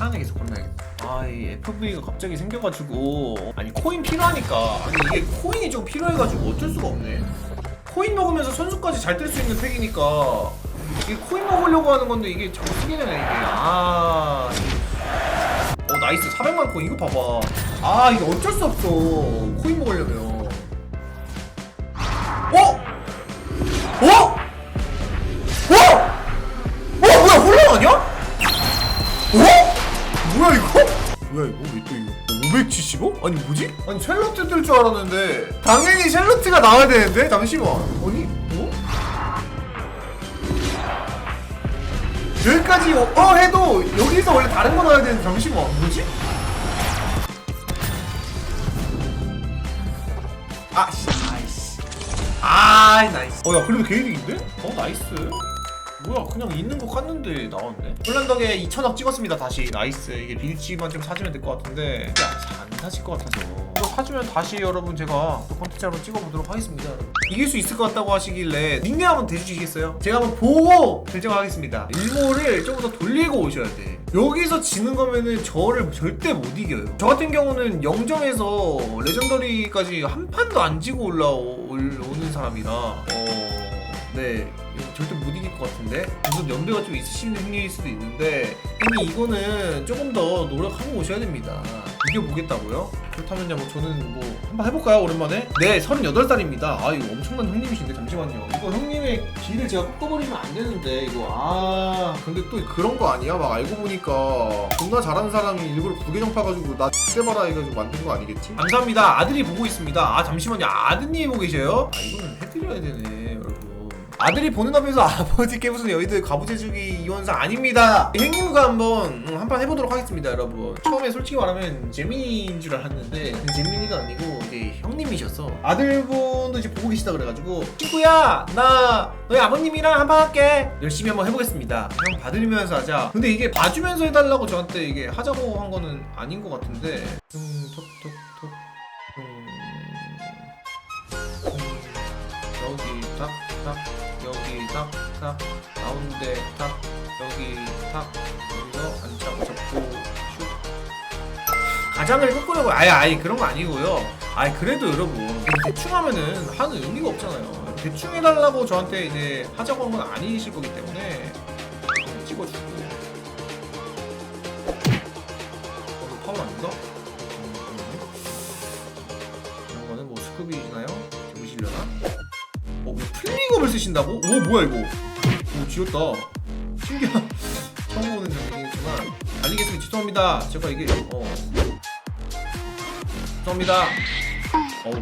하나 계속 건너야겠다 아 이 FV가 갑자기 생겨가지고. 아니 코인 필요하니까. 아니 이게 코인이 좀 필요해가지고 어쩔 수가 없네. 코인 먹으면서 선수까지 잘 뜰 수 있는 팩이니까. 이게 코인 먹으려고 하는 건데 이게 자꾸 쓰게 되네 이게. 아... 어 나이스. 400만 코인. 이거 봐봐. 아 이게 어쩔 수 없어. 코인 먹으려면. 어? 어? 어? 어 뭐야 혼란 아니야? 어? 뭐야 이거? 뭐야 이거 왜 또 이거 570억? 아니 뭐지? 아니 샬롯트 뜰 줄 알았는데 당연히 샬롯트가 나와야 되는데 잠시만 아니 뭐? 여기까지 어, 어 해도 여기서 원래 다른 거 나와야 되는데 잠시만 뭐지? 아씨 아이씨 아 나이스 어야 그래도 개이득인데? 어 나이스 뭐야 그냥 있는 거 깠는데 나왔네. 홀란덕에 2천억 찍었습니다 다시. 나이스. 이게 빌지만 좀 사주면 될 것 같은데. 야안 사실 것 같아서. 이거 사주면 다시 여러분 제가 또 컨텐츠 한번 찍어보도록 하겠습니다 여러분. 이길 수 있을 것 같다고 하시길래 닉네임 한번 대주시겠어요? 제가 한번 보고 결정하겠습니다. 일모를 조금 더 돌리고 오셔야 돼. 여기서 지는 거면은 저를 절대 못 이겨요. 저 같은 경우는 0점에서 레전더리까지 한 판도 안 지고 올라오는 사람이라. 어... 네 절대 못 이길 것 같은데 무슨 연배가 좀 있으시는 형님일 수도 있는데 형님 이거는 조금 더 노력하고 오셔야 됩니다 이겨보겠다고요? 그렇다면요 뭐 저는 뭐 한번 해볼까요 오랜만에? 네 38살입니다 아 이거 엄청난 형님이신데 잠시만요 이거 형님의 길을 제가 꺾어버리면 안 되는데 이거 아 근데 또 그런 거 아니야? 막 알고 보니까 존나 잘하는 사람이 일부러 부계정 파가지고 나 X대봐라 해가지고 만든 거 아니겠지? 감사합니다 아들이 보고 있습니다 아 잠시만요 아드님이 보고 계셔요? 아 이거는 해드려야 되네 아들이 보는 앞에서 아버지께 무슨 여의도 가부제 주기 이원상 아닙니다. 행님과 한번 음, 한판 해보도록 하겠습니다, 여러분. 처음에 솔직히 말하면 재민이인 줄 알았는데 재민이가 아니고 이제 형님이셔서 아들분도 이제 보고 계시다 그래가지고 친구야 나 너희 아버님이랑 한판 할게 열심히 한번 해보겠습니다. 형 받으면서 하자. 근데 이게 봐주면서 해달라고 저한테 이게 하자고 한 거는 아닌 것 같은데. 툭툭툭 탁탁 가운데 탁 여기 탁 여기서 안착 접고 슉 가장을 꺾으려고 아예 아예 그런 거 아니고요 아예 그래도 여러분 대충 하면은 하는 의미가 없잖아요 대충 해달라고 저한테 이제 하자고 한 건 아니실 거기 때문에 찍어주고 어, 파울 아닌가? 음. 이런 거는 뭐 스쿠비나요? 보시려나? 어, 뭐 플링업을 쓰신다고? 오, 뭐야 이거? 오, 지웠다. 신기한. 처음 보는 장면이지만 달리겠습니다. 죄송합니다. 제가 이게 어. 죄송합니다. 어우.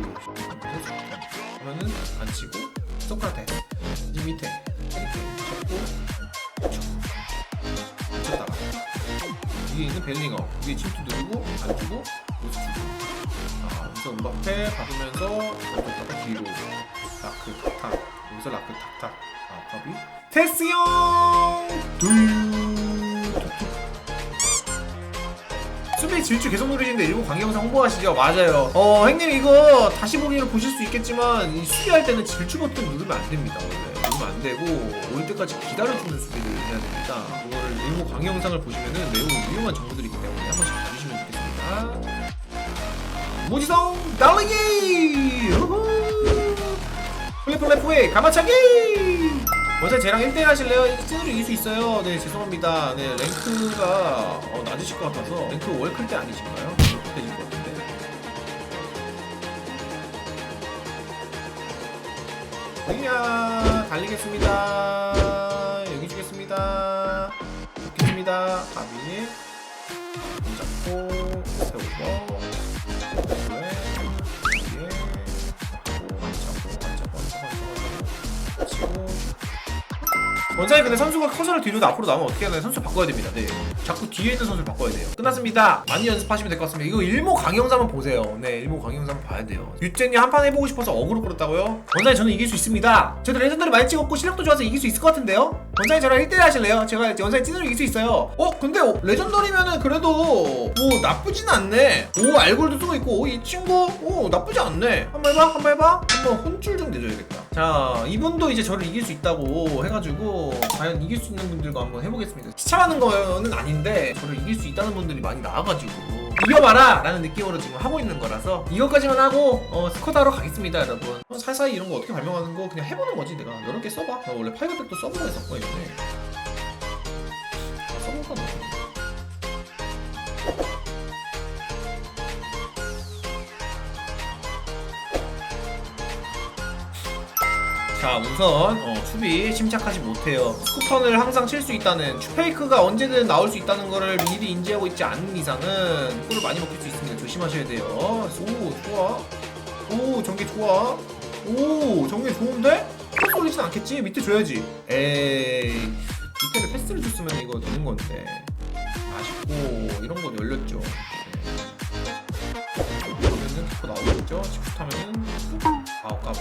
그러면은 안 치고 손가락 이 밑에 위에 있는 벨링업 위에 침투 누르고 안 주고 아, 여기서 음바페 받으면서 여기다가 뒤로 라크 탁탁 여기서 라크 탁탁 아 밥이 테스 형둘 수비 질주 계속 누르시는데 일본 관계 영상 홍보하시죠? 맞아요. 어, 형님 이거 다시 보기로 보실 수 있겠지만 이 수비할 때는 질주 버튼 누르면 안 됩니다. 원래 누르면 안 되고 올 때까지 기다려주는 수비를 해야 됩니다. 그거를 일본 관계 영상을 보시면은 매우 유용한 정보들이기 때문에 한 번씩 봐주시면 좋겠습니다. 무지성 달리기! 우후! 플랫플랫프에 가마차기! 먼저 쟤랑 1대1 하실래요? 찐으로 이길 수 있어요. 네, 죄송합니다. 네, 랭크가 어, 낮으실 것 같아서 랭크 월클 때 아니신가요? 월클 때일 것 같은데. 그냥 달리겠습니다. 여기 주겠습니다. 좋겠습니다. 가비. 손 잡고 세우고 원장이 근데 선수가 커서를 뒤로 앞으로 나오면 어떻게 하나요? 선수 바꿔야 됩니다. 네. 자꾸 뒤에 있는 선수를 바꿔야 돼요. 끝났습니다. 많이 연습하시면 될 것 같습니다. 이거 일모 한번 보세요. 네, 일모 한번 봐야 돼요. 유젠이 한판 해보고 싶어서 어그로 끌었다고요? 원장이 저는 이길 수 있습니다. 저도 레전드를 많이 찍었고 실력도 좋아서 이길 수 있을 것 같은데요? 원장이 저랑 1대1 하실래요? 제가 원장이 찐으로 이길 수 있어요. 어? 근데 레전더리면은 그래도 뭐 나쁘진 않네. 오 알골도 쓰고 있고 오, 이 친구 오 나쁘지 않네. 한번 해봐, 한번 해봐. 한번 혼줄 좀 내줘야겠다. 자 이분도 이제 저를 이길 수 있다고 해가지고 과연 이길 수 있는 분들과 한번 해보겠습니다. 시참하는 거는 아닌데 저를 이길 수 있다는 분들이 많이 나와가지고 이겨봐라 라는 느낌으로 지금 하고 있는 거라서 이거까지만 하고 어, 스쿼드하러 가겠습니다 여러분. 어, 살사이 이런 거 어떻게 발명하는 거 그냥 해보는 거지 내가. 여러 개 써봐. 나 원래 파이브백도 써보고 했었거든요. 써볼까 뭐 자 우선 어, 수비 침착하지 못해요. 스쿠턴을 항상 칠 수 있다는 페이크가 언제든 나올 수 있다는 거를 미리 인지하고 있지 않은 이상은 골을 많이 먹힐 수 있습니다. 조심하셔야 돼요. 오 좋아. 오 전개 좋아. 오 전개 좋은데? 패스 올리진 않겠지? 밑에 줘야지. 에이 밑에를 패스를 줬으면 이거 되는 건데. 아쉽고 이런 거 열렸죠. 그러면은 키퍼 나오겠죠? 직fut하면은 아우 까비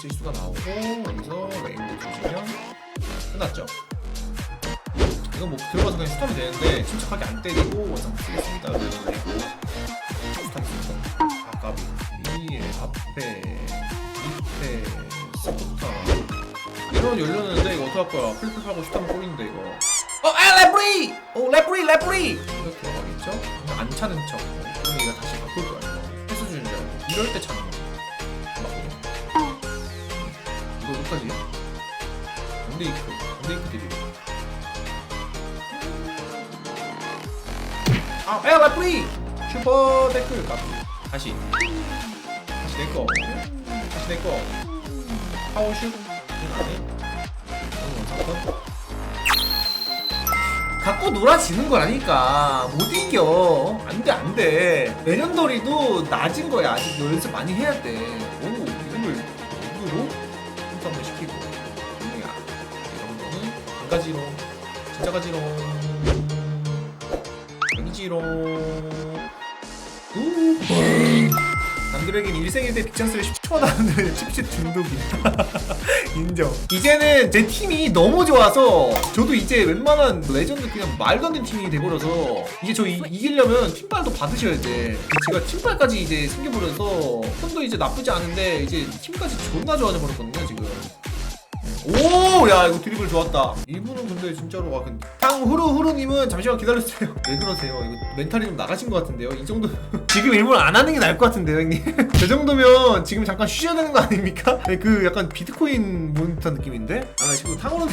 실수가 나오고 여기서 레인보 주시면 끝났죠? 이건 뭐 들어가서 그냥 슈터면 되는데 침착하게 안 때리고 원상 쓰겠습니다. 그리고 슈터 아까비 위에 앞에 밑에 스쿠터. 이러면 열렸는데 이거 어떡할 거야? 풀풀 하고 슈터면 골인데 이거. 어! 아 레프리! 오 레프리 레프리! 이거 들어가겠죠? 안 차는 척. 그럼 얘가 다시 바꿀 거야. 패스 주는 줄 알고 이럴 때 차는 거야 어떡하지? 언데이크 언데이크 드립 아 에어 레프리! 슈퍼 댓글 까비 다시. 다시 내꺼 다시 내꺼 원상권? 갖고 놀아지는 거라니까 못 이겨. 안돼 안돼. 내년돌이도 낮은 거야. 아직 연습 많이 해야 돼 오 이름을 누구로 한번 시키고 야. 이런 거는 안 가지롱 진짜 가지롱. 아니지롱. 우 남들에겐 일생일 때 빅찬스를 10초마다 하는 칩셋 중독이다 인정. 이제는 제 팀이 너무 좋아서 저도 이제 웬만한 레전드 그냥 말도 안 되는 팀이 돼버려서 이제 저 이, 이기려면 팀발도 받으셔야 돼. 제가 팀발까지 이제 생겨버려서 손도 이제 나쁘지 않은데 이제 팀까지 존나 좋아져 버렸거든요 지금. 오, 야 이거 드리블 좋았다. 이분은 근데 진짜로 와 근데 탕후루 후루님은 잠시만 기다려주세요. 왜 그러세요? 이거 멘탈이 좀 나가신 것 같은데요. 이 정도 지금 일본 안 하는 게 나을 것 같은데요, 형님. 저 정도면 지금 잠깐 쉬셔야 되는 거 아닙니까? 네, 그 약간 비트코인 모니터 느낌인데. 아 지금 탕후루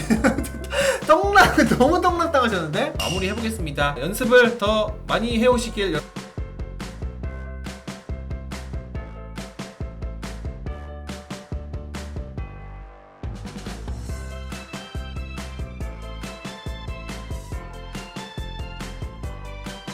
떡락 너무 떡락 당하셨는데 마무리 해보겠습니다. 연습을 더 많이 해오시길. 연-